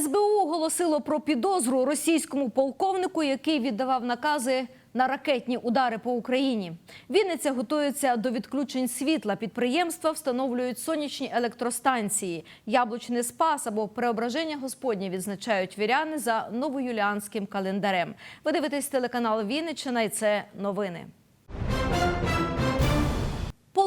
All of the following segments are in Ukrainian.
СБУ оголосило про підозру російському полковнику, який віддавав накази на ракетні удари по Україні. Вінниця готується до відключень світла. Підприємства встановлюють сонячні електростанції. Яблучний спас або преображення Господнє відзначають віряни за новоюліанським календарем. Ви дивитесь телеканал Вінниччина і це новини.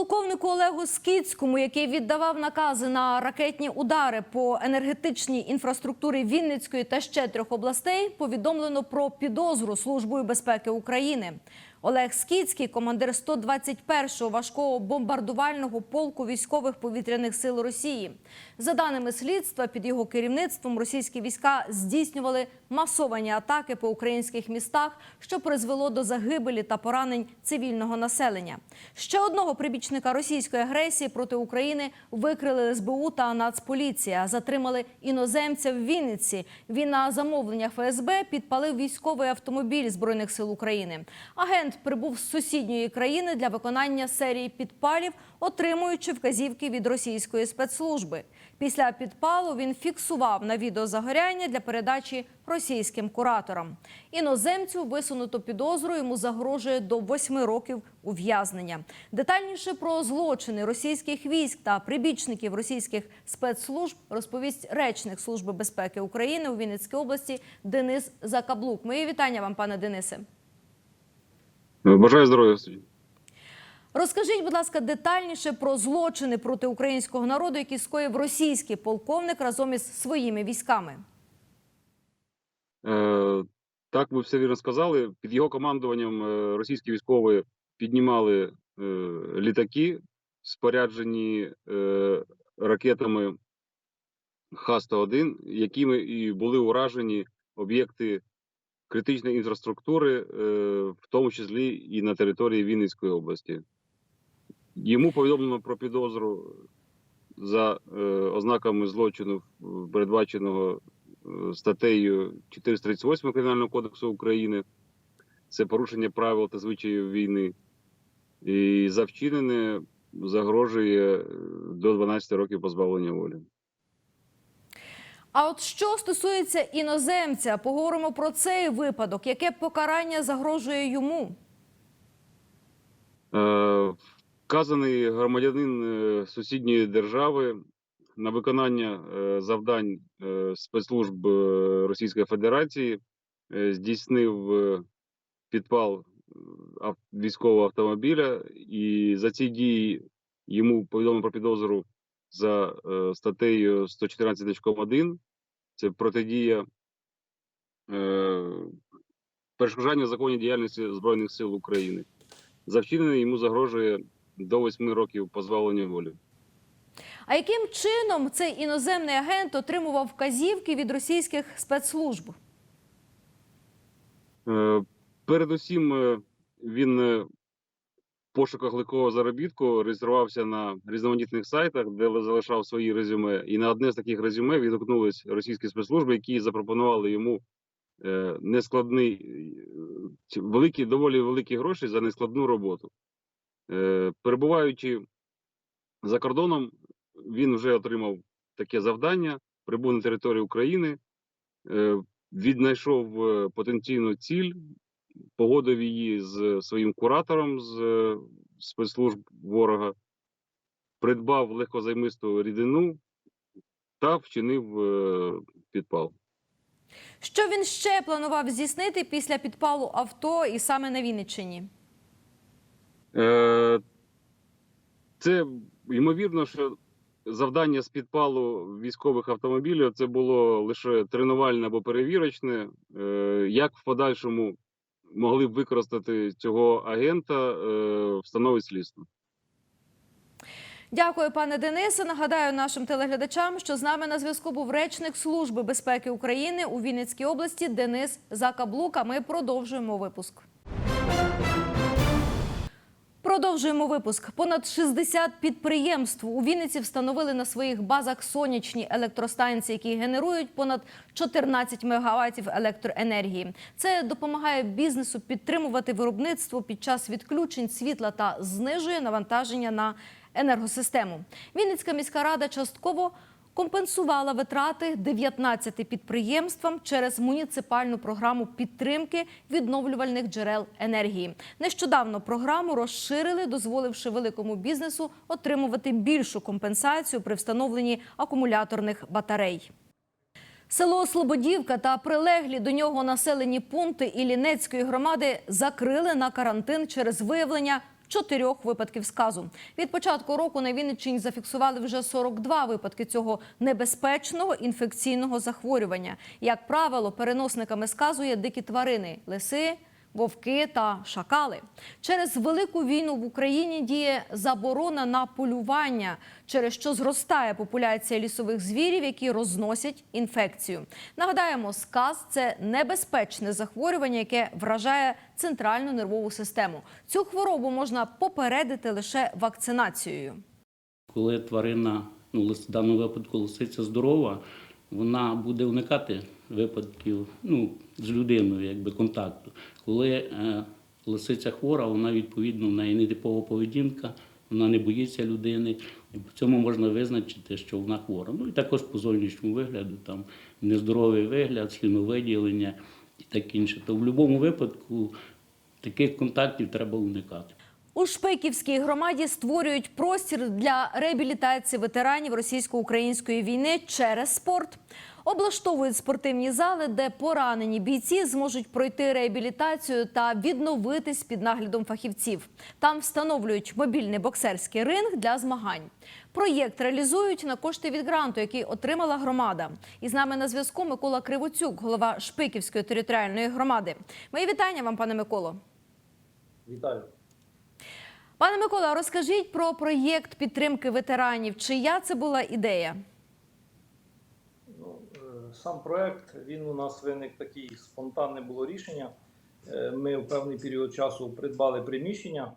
Полковнику Олегу Скіцькому, який віддавав накази на ракетні удари по енергетичній інфраструктурі Вінницької та ще трьох областей, повідомлено про підозру Службою безпеки України. Олег Скіцький, командир 121-го важкого бомбардувального полку військових повітряних сил Росії. За даними слідства, під його керівництвом російські війська здійснювали масовані атаки по українських містах, що призвело до загибелі та поранень цивільного населення. Ще одного прибічника російської агресії проти України викрили СБУ та Нацполіція. Затримали іноземця в Вінниці. Він на замовлення ФСБ підпалив військовий автомобіль збройних сил України. Агент прибув з сусідньої країни для виконання серії підпалів, отримуючи вказівки від російської спецслужби. Після підпалу він фіксував на відео загоряння для передачі російським кураторам. Іноземцю висунуто підозру йому загрожує до восьми років ув'язнення. Детальніше про злочини російських військ та прибічників російських спецслужб розповість речник Служби безпеки України у Вінницькій області Денис Закаблук. Мої вітання вам, пане Денисе. Бажаю здоров'я. Розкажіть, будь ласка, детальніше про злочини проти українського народу, які скоїв російський полковник разом із своїми військами. Е, так, ви все вірно сказали. Під його командуванням е, російські військові піднімали е, літаки, споряджені е, ракетами Х-101, якими і були уражені об'єкти критичної інфраструктури, е, в тому числі і на території Вінницької області. Йому повідомлено про підозру за е, ознаками злочину, е, передбаченого е, статтею 438 Кримінального кодексу України. Це порушення правил та звичаїв війни. І за вчинене загрожує е, до 12 років позбавлення волі. А от що стосується іноземця, поговоримо про цей випадок. Яке покарання загрожує йому? Е, Вказаний громадянин е, сусідньої держави на виконання е, завдань е, спецслужб Російської Федерації здійснив підпал військового автомобіля, і за ці дії йому повідомлено про підозру за статтею 114.1. Це протидія перешкоджання законній діяльності Збройних сил України. За вчинене йому загрожує до 8 років позбавлення волі. А яким чином цей іноземний агент отримував вказівки від російських спецслужб? Е, Передусім, е, він е, в пошуках легкого заробітку реєструвався на різноманітних сайтах, де залишав свої резюме. І на одне з таких резюме відгукнулись російські спецслужби, які запропонували йому нескладний, великі, доволі великі гроші за нескладну роботу. Е, Перебуваючи за кордоном, він вже отримав таке завдання, прибув на територію України, е, віднайшов е, потенційну ціль, погодив її з своїм куратором з спецслужб ворога, придбав легкозаймисту рідину та вчинив підпал. Що він ще планував здійснити після підпалу авто і саме на Вінниччині? Е, Це ймовірно, що завдання з підпалу військових автомобілів це було лише тренувальне або перевірочне. Е, Як в подальшому могли б використати цього агента, е, встановить слідство. Дякую, пане Денисе. Нагадаю нашим телеглядачам, що з нами на зв'язку був речник Служби безпеки України у Вінницькій області Денис Закаблук. А Ми продовжуємо випуск. Продовжуємо випуск. Понад 60 підприємств у Вінниці встановили на своїх базах сонячні електростанції, які генерують понад 14 мегаваттів електроенергії. Це допомагає бізнесу підтримувати виробництво під час відключень світла та знижує навантаження на енергосистему. Вінницька міська рада частково компенсувала витрати 19 підприємствам через муніципальну програму підтримки відновлювальних джерел енергії. Нещодавно програму розширили, дозволивши великому бізнесу отримувати більшу компенсацію при встановленні акумуляторних батарей. Село Слободівка та прилеглі до нього населені пункти Іллінецької громади закрили на карантин через виявлення чотирьох випадків сказу. Від початку року на Вінниччині зафіксували вже 42 випадки цього небезпечного інфекційного захворювання. Як правило, переносниками сказу є дикі тварини – лиси, вовки та шакали. Через велику війну в Україні діє заборона на полювання, через що зростає популяція лісових звірів, які розносять інфекцію. Нагадаємо, сказ це небезпечне захворювання, яке вражає центральну нервову систему. Цю хворобу можна попередити лише вакцинацією. Коли тварина, ну в даному випадку лисиця здорова, вона буде уникати випадків ну, з людиною, якби контакту. Коли е, лисиця хвора, вона відповідно в неї нетипова поведінка, вона не боїться людини. І по цьому можна визначити, що вона хвора. Ну і також по зовнішньому вигляду, там нездоровий вигляд, сліновиділення і таке інше. То в будь-якому випадку таких контактів треба уникати. У Шпиківській громаді створюють простір для реабілітації ветеранів російсько-української війни через спорт. Облаштовують спортивні зали, де поранені бійці зможуть пройти реабілітацію та відновитись під наглядом фахівців. Там встановлюють мобільний боксерський ринг для змагань. Проєкт реалізують на кошти від гранту, який отримала громада. І з нами на зв'язку Микола Кривоцюк, голова Шпиківської територіальної громади. Мої вітання вам, пане Миколо. Вітаю. Пане Микола, розкажіть про проєкт підтримки ветеранів. Чия це була ідея? Ну, е, сам проект він у нас виник такий спонтанне було рішення. Е, Ми в певний період часу придбали приміщення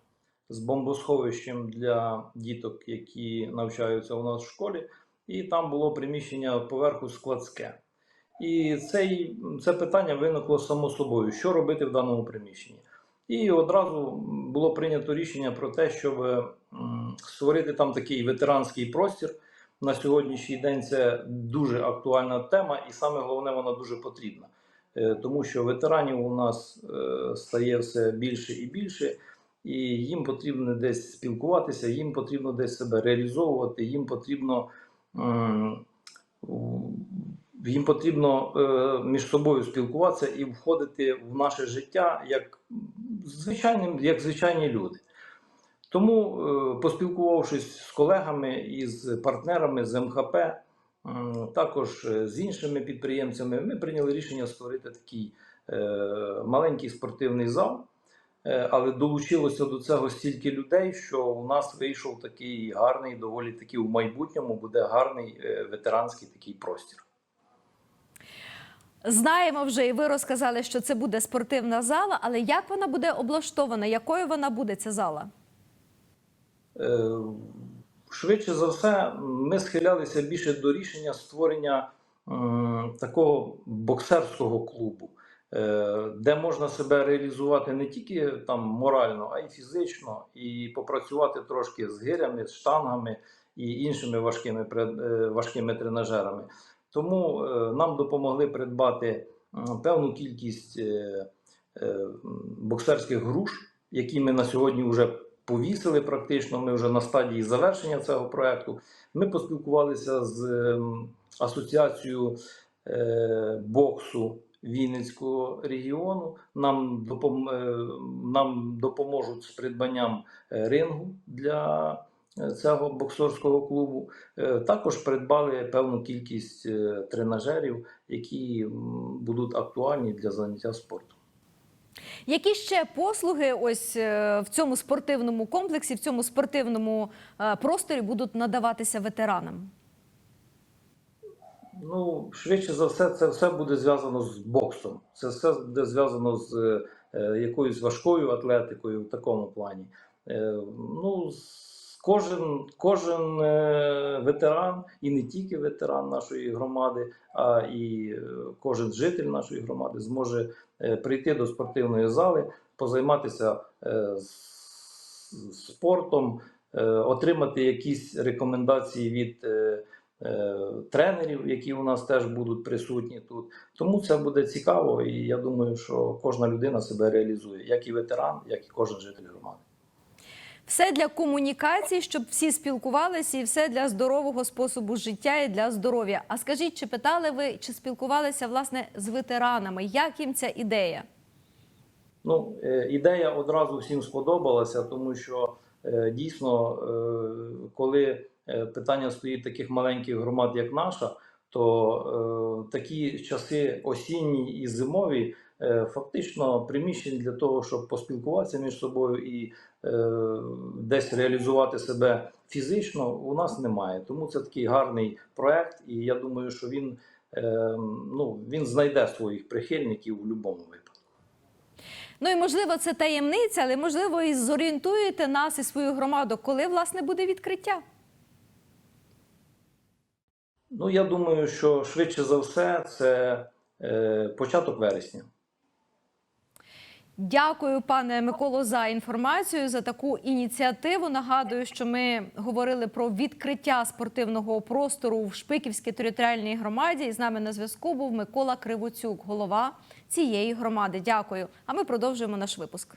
з бомбосховищем для діток, які навчаються у нас в школі, і там було приміщення поверху складське. І цей, це питання виникло само собою, що робити в даному приміщенні. І одразу було прийнято рішення про те, щоб створити там такий ветеранський простір. На сьогоднішній день це дуже актуальна тема, і саме головне, вона дуже потрібна. Е, Тому що ветеранів у нас е, стає все більше і більше, і їм потрібно десь спілкуватися, їм потрібно десь себе реалізовувати, їм потрібно, їм потрібно е, між собою спілкуватися і входити в наше життя як, звичайним, як звичайні люди. Тому, е, поспілкувавшись з колегами і з партнерами з МХП, також е, з іншими підприємцями, ми прийняли рішення створити такий маленький спортивний зал. Але долучилося до цього стільки людей, що у нас вийшов такий гарний, доволі таки в майбутньому буде гарний ветеранський такий простір. Знаємо вже, і ви розказали, що це буде спортивна зала, але як вона буде облаштована? Якою вона буде ця зала? Е, Швидше за все, ми схилялися більше до рішення створення такого боксерського клубу, е, де можна себе реалізувати не тільки там морально, а й фізично, і попрацювати трошки з гирями, з штангами і іншими важкими, е, важкими тренажерами. Тому е, нам допомогли придбати певну кількість е, е, боксерських груш, які ми на сьогодні вже повісили практично. Ми вже на стадії завершення цього проекту. Ми поспілкувалися з асоціацією боксу Вінницького регіону. Нам, допом, нам допоможуть з придбанням рингу для цього боксерського клубу. Е, Також придбали певну кількість е, тренажерів, які будуть актуальні для заняття спортом. Які ще послуги ось е, в цьому спортивному комплексі, в цьому спортивному просторі будуть надаватися ветеранам? Ну, швидше за все, це все буде зв'язано з боксом. Це все буде зв'язано з якоюсь важкою атлетикою в такому плані. Ну, кожен, кожен е, ветеран, і не тільки ветеран нашої громади, а і е, кожен житель нашої громади зможе е, прийти до спортивної зали, позайматися спортом, отримати якісь рекомендації від. тренерів, які у нас теж будуть присутні тут. Тому це буде цікаво, і я думаю, що кожна людина себе реалізує, як і ветеран, як і кожен житель громади. Все для комунікації, щоб всі спілкувалися, і все для здорового способу життя і для здоров'я. А скажіть, чи питали ви, чи спілкувалися власне з ветеранами? Як їм ця ідея? Ну, е, ідея одразу всім сподобалася, тому що е, дійсно, е, коли питання стоїть таких маленьких громад, як наша, то такі часи осінні і зимові фактично приміщень для того, щоб поспілкуватися між собою і е, десь реалізувати себе фізично, у нас немає. Тому це такий гарний проект, і я думаю, що він, е, ну, він знайде своїх прихильників у будь-якому випадку. Ну і можливо, це таємниця, але можливо, і зорієнтуєте нас і свою громаду, коли власне буде відкриття. Ну, я думаю, що швидше за все це е, початок вересня. Дякую, пане Миколо, за інформацію за таку ініціативу. Нагадую, що ми говорили про відкриття спортивного простору в Шпиківській територіальній громаді. І з нами на зв'язку був Микола Кривоцюк, голова цієї громади. Дякую. А ми продовжуємо наш випуск.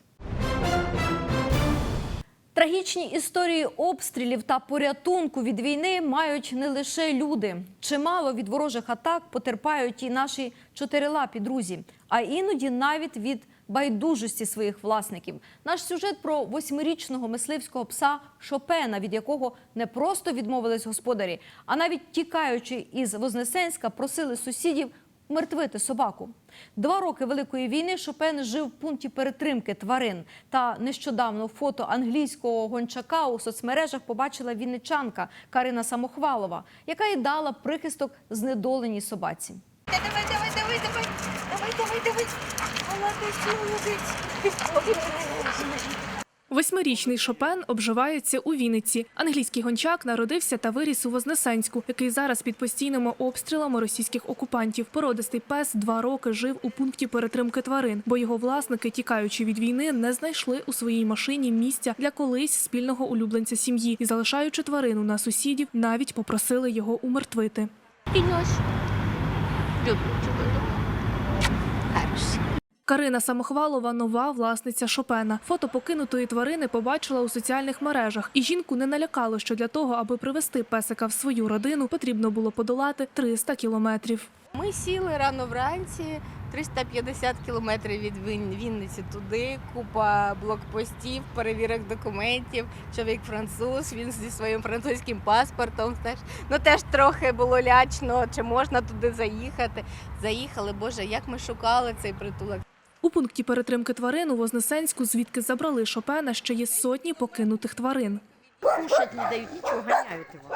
Трагічні історії обстрілів та порятунку від війни мають не лише люди. Чимало від ворожих атак потерпають і наші чотирилапі друзі, а іноді навіть від байдужості своїх власників. Наш сюжет про восьмирічного мисливського пса Шопена, від якого не просто відмовились господарі, а навіть тікаючи із Вознесенська, просили сусідів мертвити собаку. Два роки Великої війни Шопен жив в пункті перетримки тварин. Та нещодавно фото англійського гончака у соцмережах побачила вінничанка Карина Самохвалова, яка й дала прихисток знедоленій собаці. Давай, давай, давай, давай, давай, давай, давай. Молодець, молодець. Восьмирічний Шопен обживається у Вінниці. Англійський гончак народився та виріс у Вознесенську, який зараз під постійними обстрілами російських окупантів. Породистий пес два роки жив у пункті перетримки тварин, бо його власники, тікаючи від війни, не знайшли у своїй машині місця для колись спільного улюбленця сім'ї і, залишаючи тварину на сусідів, навіть попросили його умертвити. Принес. Тебе. Хороший. Карина Самохвалова нова власниця Шопена. Фото покинутої тварини побачила у соціальних мережах, і жінку не налякало, що для того, аби привести песика в свою родину, потрібно було подолати 300 кілометрів. Ми сіли рано вранці, 350 кілометрів від Він- Вінниці туди, купа блокпостів, перевірок документів. Чоловік француз, він зі своїм французьким паспортом. Теж, ну теж трохи було лячно, чи можна туди заїхати. Заїхали, Боже, як ми шукали цей притулок. У пункті перетримки тварин у Вознесенську, звідки забрали Шопена, ще є сотні покинутих тварин. Кушать не дают, ничего, гоняют его.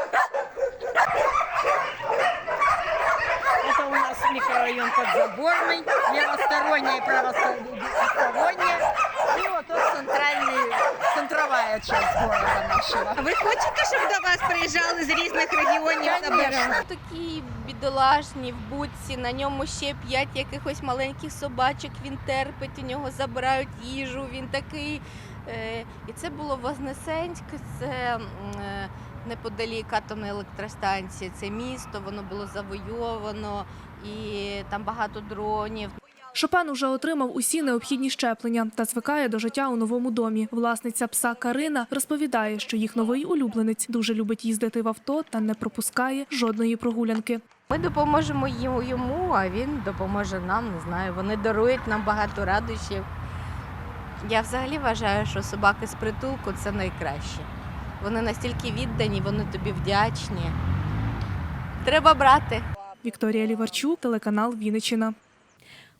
Это у нас микрорайон подзаборный, левосторонняя и правосторонняя. И вот тут центральный, центровая часть города нашего. Ви хочете, щоб до вас приїжджали з різних регіонів забирали? Такі бідолашні в будці, на ньому ще п'ять якихось маленьких собачок. Він терпить, у нього забирають їжу. Він такий. Е, і це було Вознесенськ, це е, неподалік атомної електростанції. Це місто, воно було завойовано, і там багато дронів. Шопен уже отримав усі необхідні щеплення та звикає до життя у новому домі. Власниця пса Карина розповідає, що їх новий улюбленець дуже любить їздити в авто та не пропускає жодної прогулянки. Ми допоможемо йому, йому, а він допоможе нам. Не знаю. Вони дарують нам багато радощів. Я взагалі вважаю, що собаки з притулку це найкраще. Вони настільки віддані, вони тобі вдячні. Треба брати. Вікторія Ліварчук, телеканал Вінниччина.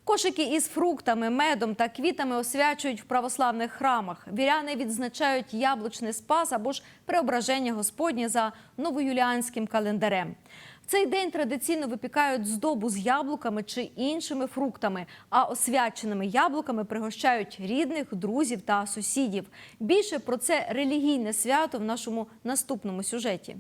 Кошики із фруктами, медом та квітами освячують в православних храмах. Віряни відзначають яблучний спас або ж преображення Господнє за новоюліанським календарем. В цей день традиційно випікають здобу з яблуками чи іншими фруктами, а освяченими яблуками пригощають рідних, друзів та сусідів. Більше про це релігійне свято в нашому наступному сюжеті.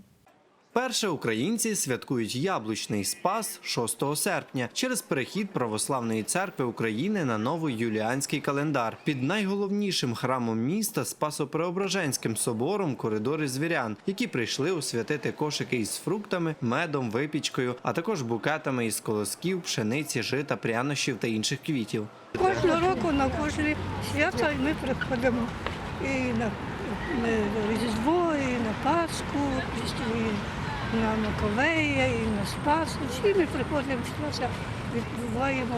Перше українці святкують яблучний спас 6 серпня через перехід Православної церкви України на новий юліанський календар. Під найголовнішим храмом міста Спасо-Преображенським собором коридори звірян, які прийшли освятити кошики із фруктами, медом, випічкою, а також букетами із колосків, пшениці, жита, прянощів та інших квітів. Кожного року на кожне свято ми приходимо і на на Різдво, і на Пасху, і на Маковея, і на Спасу. Всі ми приходимо свято, відбуваємо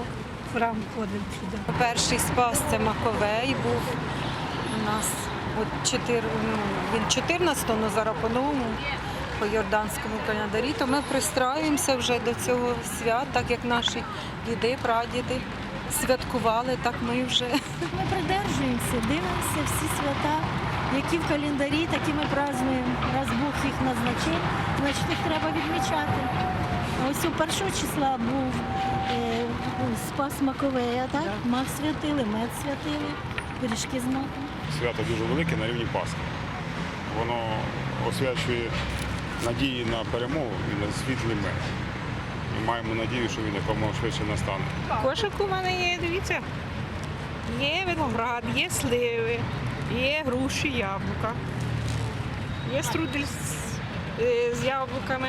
в храм, ходимо сюди. Перший спас це Маковей був у нас. От 4, ну, він 14 ну зараз по-новому, по Йорданському календарі, то ми пристраюємося вже до цього свята, так як наші діди, прадіди святкували, так ми вже. Ми придержуємося, дивимося всі свята, які в календарі, такі ми празднуємо. Раз Бог їх назначив, значить їх треба відмічати. Ось у першого числа був е, Спас Маковея, так? Мак святили, мед святили, пиріжки з маком. свято дуже велике на рівні Пасхи. Воно освячує надії на перемогу і на світлий мир. І маємо надію, що він якомога швидше настане. Кошик у мене є, дивіться. Є виноград, є сливи, є груші, яблука. Є струдель з, е, з яблуками.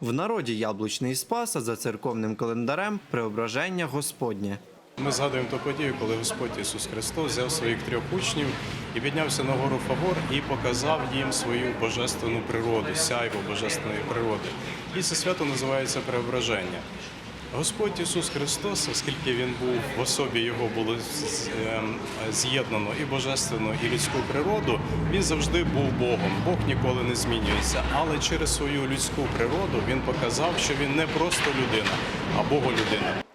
В народі яблучний спас, а за церковним календарем преображення Господнє. Ми згадуємо ту подію, коли Господь Ісус Христос взяв своїх трьох учнів і піднявся на гору Фавор і показав їм свою божественну природу, сяйво божественної природи. І це свято називається преображення. Господь Ісус Христос, оскільки Він був в особі Його було ем, з'єднано і божественну, і людську природу, Він завжди був Богом. Бог ніколи не змінюється. Але через свою людську природу Він показав, що він не просто людина, а Боголюдина.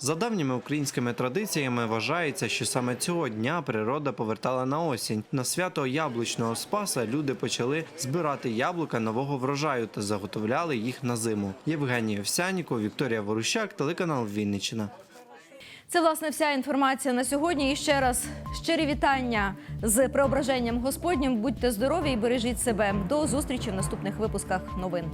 За давніми українськими традиціями вважається, що саме цього дня природа повертала на осінь. На свято яблучного спаса люди почали збирати яблука нового врожаю та заготовляли їх на зиму. Євгенія Овсянікова, Вікторія Ворущак, телеканал Вінниччина. Це власне вся інформація на сьогодні. І ще раз щирі вітання з преображенням Господнім. Будьте здорові і бережіть себе. До зустрічі в наступних випусках новин.